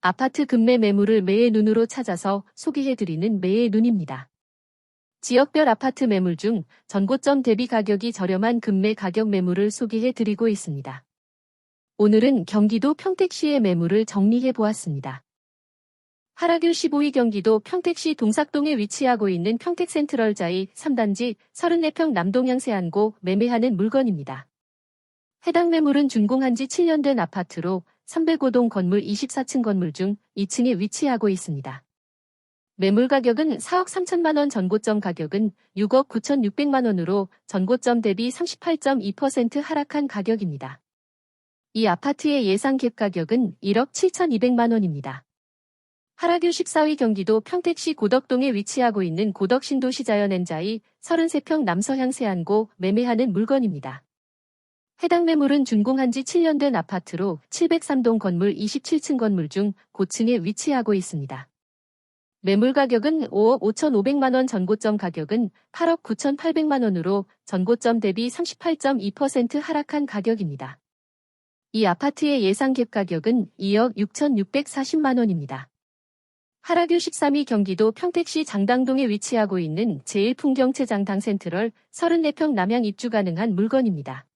아파트 급매 매물을 매의 눈으로 찾아서 소개해드리는 매의 눈입니다. 지역별 아파트 매물 중 전고점 대비 가격이 저렴한 급매 가격 매물을 소개해드리고 있습니다. 오늘은 경기도 평택시의 매물을 정리해 보았습니다. 하라교 15위 경기도 평택시 동삭동에 위치하고 있는 평택센트럴자이 3단지 34평 남동향 세안고 매매하는 물건입니다. 해당 매물은 준공한 지 7년 된 아파트로 305동 건물 24층 건물 중 2층에 위치하고 있습니다. 매물 가격은 4억 3천만 원 전고점 가격은 6억 9천6백만 원으로 전고점 대비 38.2% 하락한 가격입니다. 이 아파트의 예상 갭 가격은 1억 7천2백만 원입니다. 하라교 14위 경기도 평택시 고덕동에 위치하고 있는 고덕신도시자연 엔자이 33평 남서향 세안고 매매하는 물건입니다. 해당 매물은 준공한 지 7년 된 아파트로 703동 건물 27층 건물 중 고층에 위치하고 있습니다. 매물 가격은 5억 5천5백만 원 전고점 가격은 8억 9천8백만 원으로 전고점 대비 38.2% 하락한 가격입니다. 이 아파트의 예상 갭 가격은 2억 6천6백사십만 원입니다. 하라교 13위 경기도 평택시 장당동에 위치하고 있는 제1풍경채장당 센트럴 34평 남양 입주 가능한 물건입니다.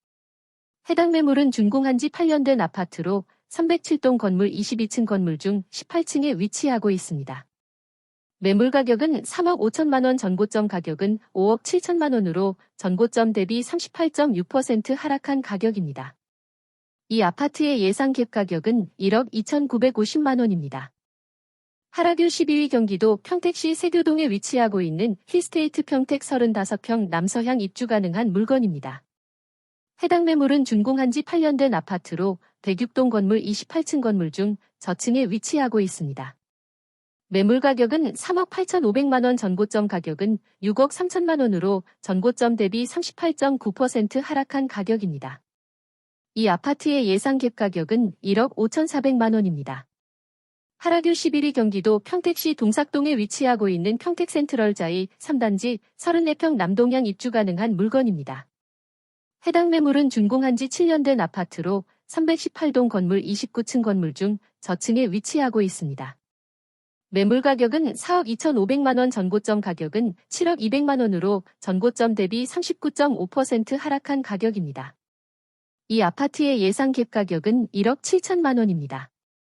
해당 매물은 준공한 지 8년 된 아파트로 307동 건물 22층 건물 중 18층에 위치하고 있습니다. 매물 가격은 3억 5천만 원 전고점 가격은 5억 7천만 원으로 전고점 대비 38.6% 하락한 가격입니다. 이 아파트의 예상 갭 가격은 1억 2,950만 원입니다. 하라교 12위 경기도 평택시 세교동에 위치하고 있는 힐스테이트 평택 35평 남서향 입주 가능한 물건입니다. 해당 매물은 준공한 지 8년 된 아파트로 대육동 건물 28층 건물 중 저층에 위치하고 있습니다. 매물 가격은 3억 8천5백만 원 전고점 가격은 6억 3천만 원으로 전고점 대비 38.9% 하락한 가격입니다. 이 아파트의 예상 갭 가격은 1억 5천4백만 원입니다. 하라교 11위 경기도 평택시 동삭동에 위치하고 있는 평택센트럴자이 3단지 34평 남동향 입주 가능한 물건입니다. 해당 매물은 준공한 지 7년 된 아파트로 318동 건물 29층 건물 중 저층에 위치하고 있습니다. 매물 가격은 4억 2천5백만 원 전고점 가격은 7억 2백만 원으로 전고점 대비 39.5% 하락한 가격입니다. 이 아파트의 예상 갭 가격은 1억 7천만 원입니다.